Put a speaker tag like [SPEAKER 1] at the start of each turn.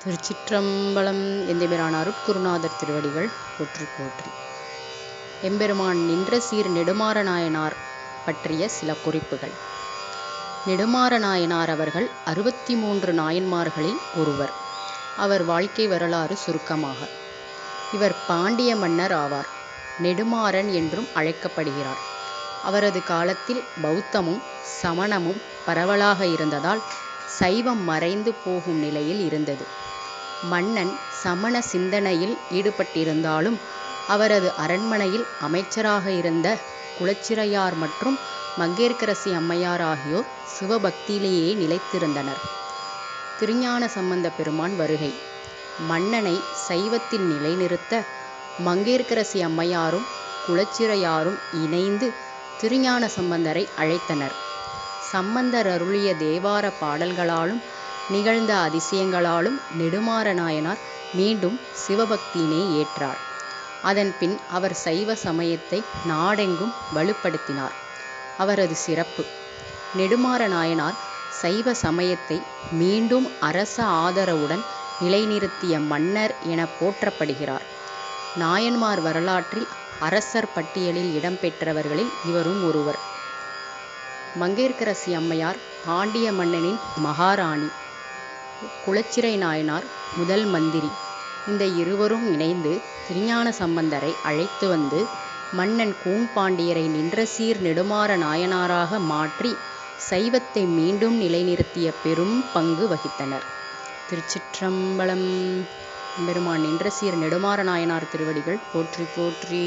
[SPEAKER 1] திருச்சிற்றம்பலம் எந்தெபிரான் அருட்குருநாதர் திருவடிகள் போற்றி போற்றி. எம்பெருமான் நின்ற சீர் நெடுமாறநாயனார் பற்றிய சில குறிப்புகள். நெடுமாறநாயனார் அவர்கள் அறுபத்தி மூன்று நாயன்மார்களில் ஒருவர். அவர் வாழ்க்கை வரலாறு சுருக்கமாக. இவர் பாண்டிய மன்னர் ஆவார். நெடுமாறன் என்றும் அழைக்கப்படுகிறார். அவரது காலத்தில் பௌத்தமும் சமணமும் பரவலாக இருந்ததால் சைவம் மறைந்து போகும் நிலையில் இருந்தது. மன்னன் சமண சிந்தனையில் ஈடுபட்டிருந்தாலும் அவரது அரண்மனையில் அமைச்சராக இருந்த குலச்சிறையார் மற்றும் மங்கேற்கரசி அம்மையார் ஆகியோர் சிவபக்தியிலேயே நிலைத்திருந்தனர். திருஞான சம்பந்த பெருமான் வருகை. மன்னனை சைவத்தில் நிலைநிறுத்த மங்கேற்கரசி அம்மையாரும் குலச்சிறையாரும் இணைந்து திருஞான சம்பந்தரை அழைத்தனர். சம்பந்தர் அருளிய தேவார பாடல்களாலும் நிகழ்ந்த அதிசயங்களாலும் நெடுமாற நாயனார் மீண்டும் சிவபக்தியினை ஏற்றார். அதன் பின் அவர் சைவ சமயத்தை நாடெங்கும் வலுப்படுத்தினார். அவரது சிறப்பு. நெடுமாற நாயனார் சைவ சமயத்தை மீண்டும் அரச ஆதரவுடன் நிலைநிறுத்திய மன்னர் என போற்றப்படுகிறார். நாயன்மார் வரலாற்றில் அரசர் பட்டியலில் இடம்பெற்றவர்களில் இவரும் ஒருவர். மங்கையர்க்கரசி அம்மையார் பாண்டிய மன்னனின் மகாராணி. குலச்சிறை நாயனார் முதல் மந்திரி. இந்த இருவரும் இணைந்து திருஞான சம்பந்தரை அழைத்து வந்து மன்னன் கூம்பாண்டியரை நின்ற சீர் நெடுமாற நாயனாராக மாற்றி சைவத்தை மீண்டும் நிலைநிறுத்திய பெரும் பங்கு வகித்தனர். திருச்சிற்றம்பலம். பெருமான் நின்ற சீர் நெடுமாற நாயனார் திருவடிகள் போற்றி போற்றி.